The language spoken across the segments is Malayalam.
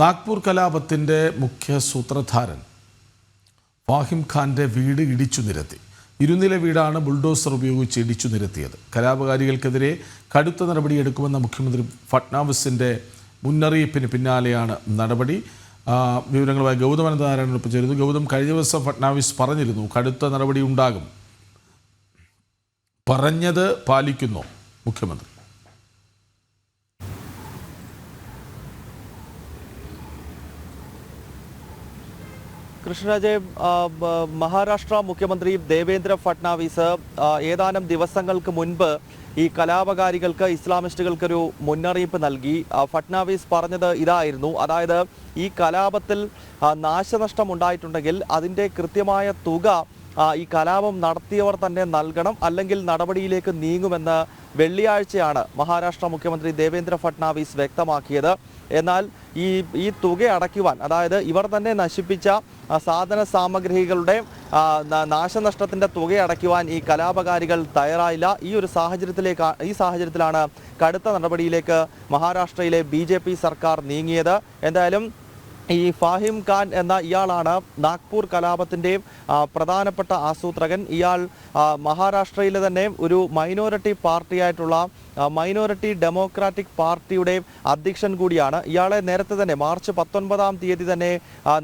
നാഗ്പൂർ കലാപത്തിന്റെ മുഖ്യ സൂത്രധാരൻ ഫാഹിം ഖാന്റെ വീട് ഇടിച്ചു നിരത്തി. ഇരുനില വീടാണ് ബുൾഡോസർ ഉപയോഗിച്ച് ഇടിച്ചു നിരത്തിയത്. കലാപകാരികൾക്കെതിരെ കടുത്ത നടപടിയെടുക്കുമെന്ന മുഖ്യമന്ത്രി ഫട്നാവിസിന്റെ മുന്നറിയിപ്പിന് പിന്നാലെയാണ് നടപടി. വിവരങ്ങളുമായി ഗൗതം അനന്തനാരായണനൊപ്പം ചേരുന്നു. ഗൗതം കഴിഞ്ഞ ദിവസം ഫട്നാവിസ് പറഞ്ഞിരുന്നു കടുത്ത നടപടി ഉണ്ടാകും. പറഞ്ഞത് പാലിക്കുന്നു മുഖ്യമന്ത്രി. കൃഷ്ണരാജെ മഹാരാഷ്ട്ര മുഖ്യമന്ത്രി ദേവേന്ദ്ര ഫട്നാവിസ് ഏതാനും ദിവസങ്ങൾക്ക് മുൻപ് ഈ കലാപകാരികൾക്ക് ഇസ്ലാമിസ്റ്റുകൾക്കൊരു മുന്നറിയിപ്പ് നൽകി. ഫട്നാവിസ് പറഞ്ഞത് ഇതായിരുന്നു. അതായത് ഈ കലാപത്തിൽ നാശനഷ്ടം ഉണ്ടായിട്ടുണ്ടെങ്കിൽ അതിന്റെ കൃത്യമായ തുക ഈ കലാപം നടത്തിയവർ തന്നെ നൽകണം അല്ലെങ്കിൽ നടപടിയിലേക്ക് നീങ്ങുമെന്ന് വെള്ളിയാഴ്ചയാണ് മഹാരാഷ്ട്ര മുഖ്യമന്ത്രി ദേവേന്ദ്ര ഫട്നാവിസ് വ്യക്തമാക്കിയത്. എന്നാൽ ഈ ഈ തുക അടയ്ക്കുവാൻ അതായത് ഇവർ തന്നെ നശിപ്പിച്ച സാധന സാമഗ്രികളുടെ നാശനഷ്ടത്തിന്റെ തുക അടയ്ക്കുവാൻ ഈ കലാപകാരികൾ തയ്യാറായില്ല. ഈ ഒരു സാഹചര്യത്തിലേക്ക് ഈ സാഹചര്യത്തിലാണ് കടുത്ത നടപടിയിലേക്ക് മഹാരാഷ്ട്രയിലെ ബി സർക്കാർ നീങ്ങിയത്. എന്തായാലും ഈ ഫാഹിം ഖാൻ എന്ന ഇയാളാണ് നാഗ്പൂർ കലാപത്തിന്റെ പ്രധാനപ്പെട്ട ആസൂത്രകൻ. ഇയാൾ മഹാരാഷ്ട്രയിൽ തന്നെ ഒരു മൈനോറിറ്റി പാർട്ടിയായിട്ടുള്ള മൈനോറിറ്റി ഡെമോക്രാറ്റിക് പാർട്ടിയുടെ അധ്യക്ഷൻ കൂടിയാണ്. ഇയാളെ നേരത്തെ തന്നെ മാർച്ച് പത്തൊൻപതാം തീയതി തന്നെ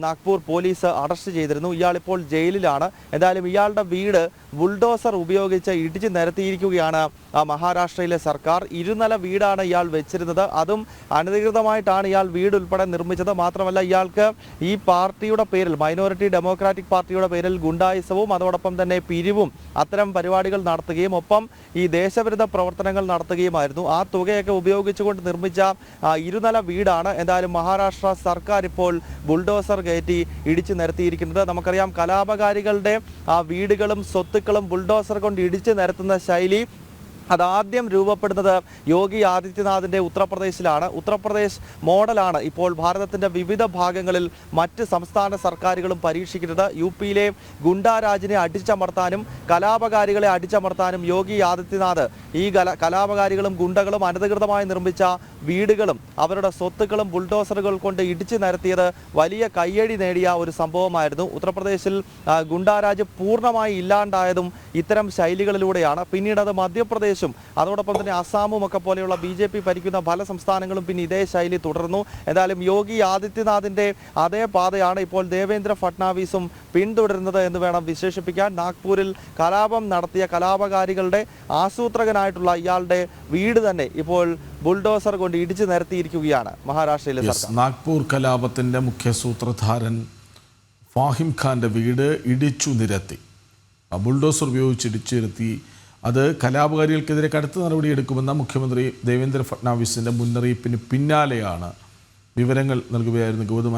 നാഗ്പൂർ പോലീസ് അറസ്റ്റ് ചെയ്തിരുന്നു. ഇയാൾ ഇപ്പോൾ ജയിലിലാണ്. എന്തായാലും ഇയാളുടെ വീട് ബുൾഡോസർ ഉപയോഗിച്ച് ഇടിച്ച് നിരത്തിയിരിക്കുകയാണ് മഹാരാഷ്ട്രയിലെ സർക്കാർ. ഇരുനില വീടാണ് ഇയാൾ വെച്ചിരുന്നത്. അതും അനധികൃതമായിട്ടാണ് ഇയാൾ വീട് ഉൾപ്പെടെ നിർമ്മിച്ചത്. മാത്രമല്ല ഇയാൾക്ക് ഈ പാർട്ടിയുടെ പേരിൽ മൈനോറിറ്റി ഡെമോക്രാറ്റിക് പാർട്ടിയുടെ പേരിൽ ഗുണ്ടായുസവും അതോടൊപ്പം തന്നെ പിരിവും അത്തരം പരിപാടികൾ നടത്തുകയും ഒപ്പം ഈ ദേശവിരുദ്ധ പ്രവർത്തനങ്ങൾ നടത്തുകയുമായിരുന്നു. ആ തുകയൊക്കെ ഉപയോഗിച്ചുകൊണ്ട് നിർമ്മിച്ച ഇരുനില വീടാണ് എന്തായാലും മഹാരാഷ്ട്ര സർക്കാർ ഇപ്പോൾ ബുൾഡോസർ കയറ്റി ഇടിച്ചു നിരത്തിയിരിക്കുന്നത്. നമുക്കറിയാം കലാപകാരികളുടെ വീടുകളും സ്വത്തുക്കളും ബുൾഡോസർ കൊണ്ട് ഇടിച്ചു നിരത്തുന്ന ശൈലി അതാദ്യം രൂപപ്പെടുന്നത് യോഗി ആദിത്യനാഥിന്റെ ഉത്തർപ്രദേശിലാണ്. ഉത്തർപ്രദേശ് മോഡലാണ് ഇപ്പോൾ ഭാരതത്തിന്റെ വിവിധ ഭാഗങ്ങളിൽ മറ്റ് സംസ്ഥാന സർക്കാരുകളും പരീക്ഷിക്കുന്നത്. യു പിയിലെ ഗുണ്ടാരാജിനെ അടിച്ചമർത്താനും കലാപകാരികളെ അടിച്ചമർത്താനും യോഗി ആദിത്യനാഥ് ഈ കലാപകാരികളും ഗുണ്ടകളും അനധികൃതമായി നിർമ്മിച്ച വീടുകളും അവരുടെ സ്വത്തുക്കളും ബുൾഡോസറുകൾ കൊണ്ട് ഇടിച്ചു നിരത്തിയത് വലിയ കയ്യടി നേടിയ ഒരു സംഭവമായിരുന്നു. ഉത്തർപ്രദേശിൽ ഗുണ്ടാരാജ് പൂർണമായി ഇല്ലാണ്ടായതും ഇത്തരം ശൈലികളിലൂടെയാണ്. പിന്നീട് അത് മധ്യപ്രദേശും അതോടൊപ്പം തന്നെ അസാമും ഒക്കെ പോലെയുള്ള ബി ജെ പി ഭരിക്കുന്ന പല സംസ്ഥാനങ്ങളും പിന്നെ ഇതേ ശൈലി തുടർന്നു. എന്തായാലും യോഗി ആദിത്യനാഥിന്റെ അതേ പാതയാണ് ഇപ്പോൾ ദേവേന്ദ്ര ഫട്നാവിസും പിന്തുടരുന്നത് എന്ന് വേണം വിശേഷിപ്പിക്കാൻ. നാഗ്പൂരിൽ കലാപം നടത്തിയ കലാപകാരികളുടെ ആസൂത്രകനായിട്ടുള്ള ഇയാളുടെ വീട് തന്നെ ഇപ്പോൾ ബുൾഡോസർ കൊണ്ട് ഇടിച്ചു നിരത്തിയിരിക്കുകയാണ് മഹാരാഷ്ട്രയിലെ നാഗ്പൂർ കലാപത്തിന്റെ മുഖ്യ സൂത്രധാരൻ ഫാഹിം ഖാന്റെ വീട് ഇടിച്ചു നിരത്തി. ബുൾഡോസർ ഉപയോഗിച്ച് ഇടിച്ചു നിരത്തി അത് കലാപകാരികൾക്കെതിരെ കടുത്ത നടപടിയെടുക്കുമെന്ന മുഖ്യമന്ത്രി ദേവേന്ദ്ര ഫഡ്നാവിസിന്റെ മുന്നറിയിപ്പിന് പിന്നാലെയാണ് വിവരങ്ങൾ നൽകുകയായിരുന്നു ഗൗതം